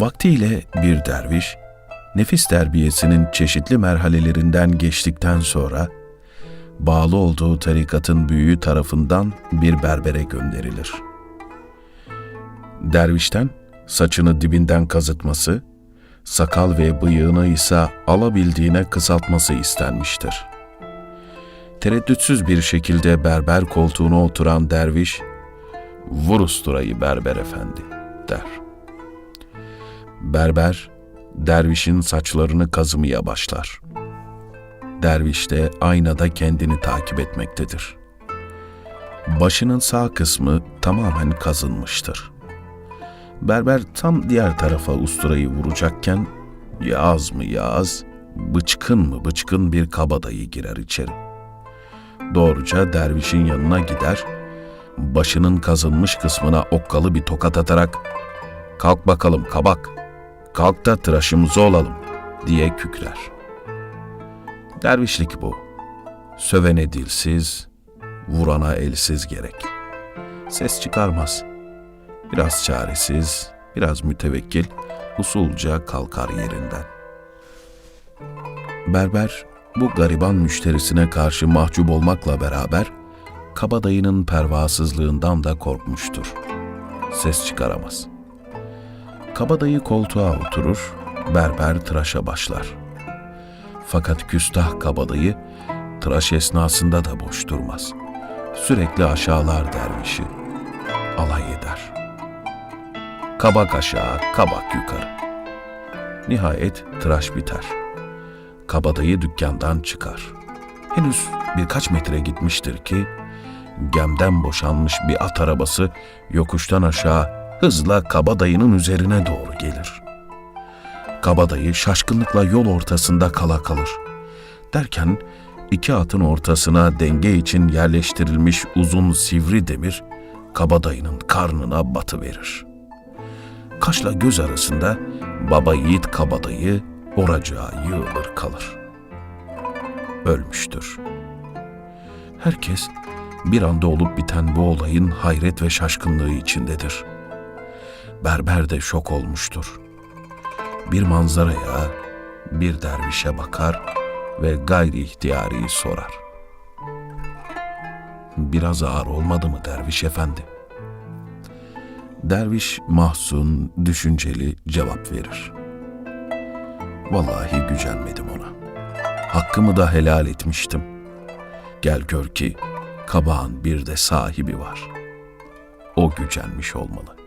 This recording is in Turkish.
Vaktiyle bir derviş, nefis terbiyesinin çeşitli merhalelerinden geçtikten sonra, bağlı olduğu tarikatın büyüğü tarafından bir berbere gönderilir. Dervişten saçını dibinden kazıtması, sakal ve bıyığını ise alabildiğine kısaltması istenmiştir. Tereddütsüz bir şekilde berber koltuğuna oturan derviş, "Vur usturayı berber efendi." der. Berber, dervişin saçlarını kazımaya başlar. Derviş de aynada kendini takip etmektedir. Başının sağ kısmı tamamen kazınmıştır. Berber tam diğer tarafa usturayı vuracakken, yağız mı yağız, bıçkın mı bıçkın bir kabadayı girer içeri. Doğruca dervişin yanına gider, başının kazınmış kısmına okkalı bir tokat atarak "Kalk bakalım kabak, kalk da tıraşımızı olalım." diye kükrer. Dervişlik bu. Sövene dilsiz, vurana elsiz gerek. Ses çıkarmaz. Biraz çaresiz, biraz mütevekkil, usulca kalkar yerinden. Berber bu gariban müşterisine karşı mahcup olmakla beraber kabadayının pervasızlığından da korkmuştur. Ses çıkaramaz. Kabadayı koltuğa oturur, berber tıraşa başlar. Fakat küstah kabadayı tıraş esnasında da boş durmaz. Sürekli aşağılar dervişi, alay eder. Kabak aşağı, kabak yukarı. Nihayet tıraş biter. Kabadayı dükkandan çıkar. Henüz birkaç metre gitmiştir ki gemden boşanmış bir at arabası yokuştan aşağı hızla kabadayının üzerine doğru gelir. Kabadayı şaşkınlıkla yol ortasında kala kalır. Derken iki atın ortasına denge için yerleştirilmiş uzun sivri demir kabadayının karnına batı verir. Kaşla göz arasında baba yiğit kabadayı oracığa yığılır kalır. Ölmüştür. Herkes bir anda olup biten bu olayın hayret ve şaşkınlığı içindedir. Berber de şok olmuştur. Bir manzaraya, bir dervişe bakar ve gayri ihtiyari sorar. Biraz ağır olmadı mı derviş efendi? Derviş mahzun, düşünceli cevap verir. Vallahi gücenmedim ona. Hakkımı da helal etmiştim. Gel gör ki kabağın bir de sahibi var. O gücenmiş olmalı.